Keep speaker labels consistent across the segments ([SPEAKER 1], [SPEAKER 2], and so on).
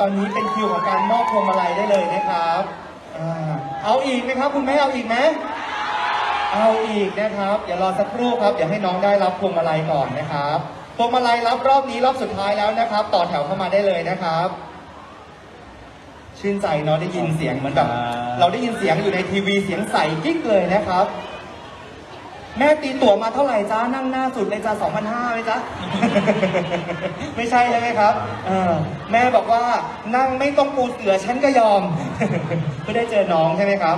[SPEAKER 1] ตอนนี้เป็นคิวของการมอบพวงมาลัยได้เลยนะครับอ่าเอาอีกไหมครับ คุณแม่เอาอีกไหมเอาอีกนะครับอย่ารอสักครู่ครับ เดี๋ยวให้น้องได้รับพวงมาลัยก่อนนะครับ พวงมาลัยรับรอบนี้รอบสุดท้ายแล้วนะครับ ต่อแถวเข้ามาได้เลยนะครับ ชื่นใจเนาะได้ยินเสียงเหมือนแบบ
[SPEAKER 2] ครับ
[SPEAKER 1] เราได้ยินเสียงอยู่ในทีวีเสียงใสกิ๊กเลยนะครับ แม่ตีตั๋วมาเท่าไหร่จ้านั่งหน้าสุดเลยจ้า2,500ไหมจ๊ะไม่ใช่ใช่ไหมครับเออแม่บอกว่านั่งไม่ต้องปูเสือฉันก็ยอม เพื่อได้เจอน้องใช่ไหมครับ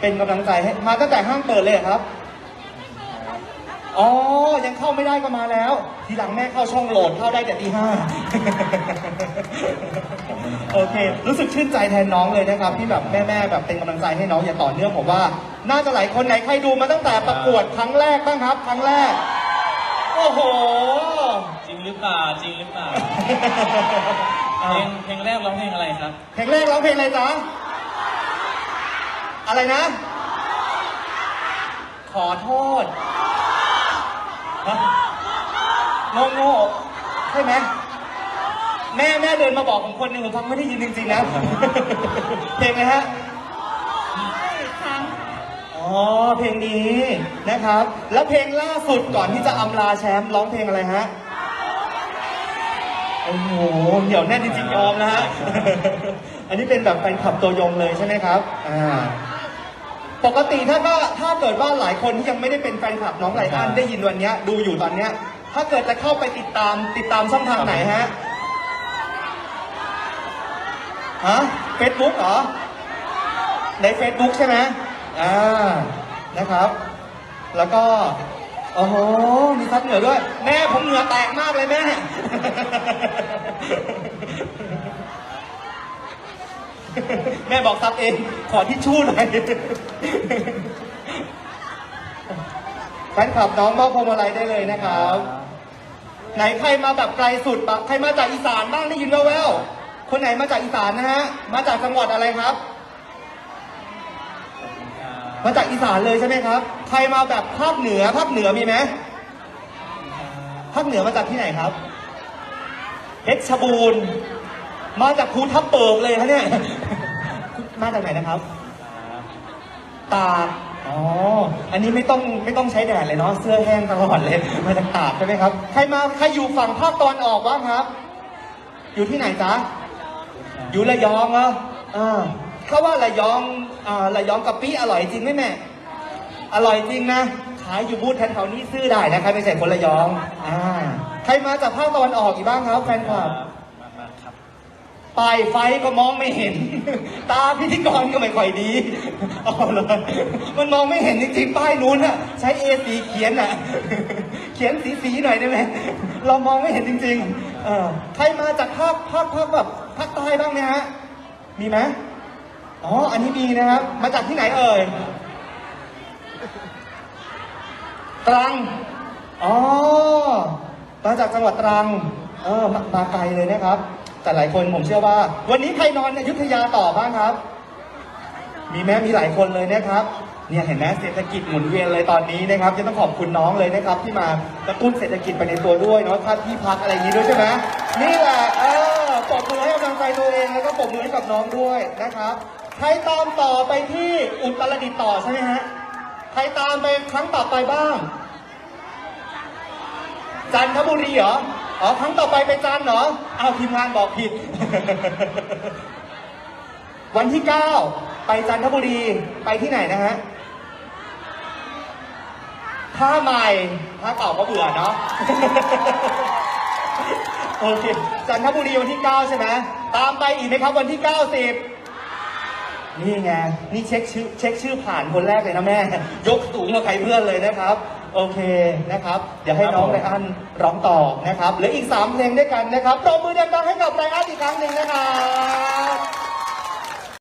[SPEAKER 1] เป็นกำลังใจให้มาตั้งแต่ห้างเปิดเลยเหรอครับอ๋อ ยังเข้าไม่ได้ก็มาแล้ว ทีหลังแม่เข้าช่องโหลดเข้าได้แต่ตีห้าโอเค รู้สึกชื่นใจแทนน้องเลยนะครับ ที่แบบแม่ๆแบบเป็นกำลังใจให้น้องอย่าต่อเนื่องผมว่า น่าจะหลายคนไหนใครดูมาตั้งแต่ประกวดครั้งแรกบ้างครับ ครั้งแรก โอ้โห
[SPEAKER 2] จริงหรือเปล่าจริงหรือเปล่าเพลงเพลงแรกร้องเพลงอะไรครับ
[SPEAKER 1] เพลงแรกร้องเพลงอะไรจ๊ะ อะไรนะ ขอโทษฮะโง่โง่ใช่ไหมแม่แม่เดินมาบอกผมคนหนึ่งผมฟังไม่ได้ยินจริงๆนะเพลงอะไรฮะ อ๋อเพลงนี้นะครับ แล้วเพลงล่าสุดก่อนที่จะอำลาแชมป์ร้องเพลงอะไรฮะโอ้โหเดี๋ยวแน่นจริงๆยอมนะฮะ อันนี้เป็นแบบแฟนคลับตัวยงเลยใช่ไหมครับอ่าปกติถ้าก็ถ้าเกิดว่าหลายคนที่ยังไม่ได้เป็นแฟนคลับน้องไลอ้อนได้ยินวันเนี้ยดูอยู่ตอนเนี้ย ถ้าเกิดจะเข้าไปติดตามติดตามช่องทางไหนฮะฮะเฟซบุ๊กเหรอใน Facebook ใช่ไหม อ่านะครับ แล้วก็โอ้โหมีซับเหงื่อด้วย แม่ผมเหงื่อแตกมากเลยแม่ แม่บอกซับเอง ขอทิชชู่หน่อยแฟนคลับน้องมอบพวงมาลัยได้เลยนะครับ ไหนใครมาแบบไกลสุดปะใครมาจากอีสานบ้างได้ยินแว่วๆคนไหนมาจากอีสานนะฮะ มาจากจังหวัดอะไรครับ มาจากอีสานเลยใช่ไหมครับ ใครมาแบบภาคเหนือภาคเหนือมีไหมภาคเหนือมาจากที่ไหนครับเพชรบูรณ์ มาจากภูทับเบิกเลยฮะเนี่ย มาจากไหนนะครับ ตากอ๋อ อันนี้ไม่ต้องไม่ต้องใช้แดดเลยเนาะ เสื้อแห้งตลอดเลย มาจากตากใช่ไหมครับ ใครมาใครอยู่ฝั่งภาคตอนออกบ้างครับ อยู่ที่ไหนจ๊ะ อยู่ระยองเหรออ่า เขาว่าระยองอ่าระยองกะปิอร่อยจริงไหมแม่ อร่อยจริงนะ ขายอยู่บูธแถวๆนี้ซื้อได้นะใครไม่ใช่คนระยอง อ่า ใครมาจากภาคตะวันออกอีกบ้างครับแฟนคลับ
[SPEAKER 2] มามาครับ
[SPEAKER 1] ป้ายไฟก็มองไม่เห็น ตาพิธีกรก็ไม่ค่อยดีเอาเลยมันมองไม่เห็นจริงๆป้ายนู้นอะใช้เอสีเขียนอะเขียนสีสีๆหน่อยได้ไหมเรามองไม่เห็นจริง ๆ เออใครมาจากภาคภาคภาคแบบภาคใต้บ้างไหมฮะมีไหม อ๋อ อันนี้มีนะครับ มาจากที่ไหนเอ่ย ตรัง อ๋อ มาจากจังหวัดตรัง เออมามาไกลเลยนะครับ แต่หลายคนผมเชื่อว่า วันนี้ใครนอนอยุธยาต่อบ้างครับ มีแม้มีหลายคนเลยนะครับ เนี่ยเห็นไหมเศรษฐกิจหมุนเวียนเลยตอนนี้นะครับจะต้องขอบคุณน้องเลยนะครับ ที่มากระตุ้นเศรษฐกิจไปในตัวด้วยเนาะค่าที่พักอะไรอย่างนี้ด้วยใช่ไหมนี่แหละ เออปรบมือให้กำลังใจตัวเองแล้วก็ปรบมือให้กับน้องด้วยนะครับ ใครตามต่อไปที่อุตรดิตถ์ต่อใช่ไหมฮะ ใครตามไปครั้งต่อไปบ้าง จันทบุรีเหรอ อ๋อ ครั้งต่อไปไปจันทร์เหรอ เอาทีมงานบอกผิด วันที่ 9 ไปจันทบุรี ไปที่ไหนนะฮะท่าใหม่ท่าเก่าก็เบื่อเนาะโอเค จันทบุรีวันที่ 9 ใช่ไหม ตามไปอีกไหมครับวันที่ 90 นี่ไง นี่เช็คชื่อเช็คชื่อผ่านคนแรกเลยนะแม่ ยกสูงกว่าใครเพื่อนเลยนะครับ โอเคนะครับ เดี๋ยวให้น้องไรอันร้องต่อนะครับเหลืออีก 3 เพลงด้วยกันนะครับปรบมือดังๆให้กับไรอันอีกครั้งหนึ่งนะครับ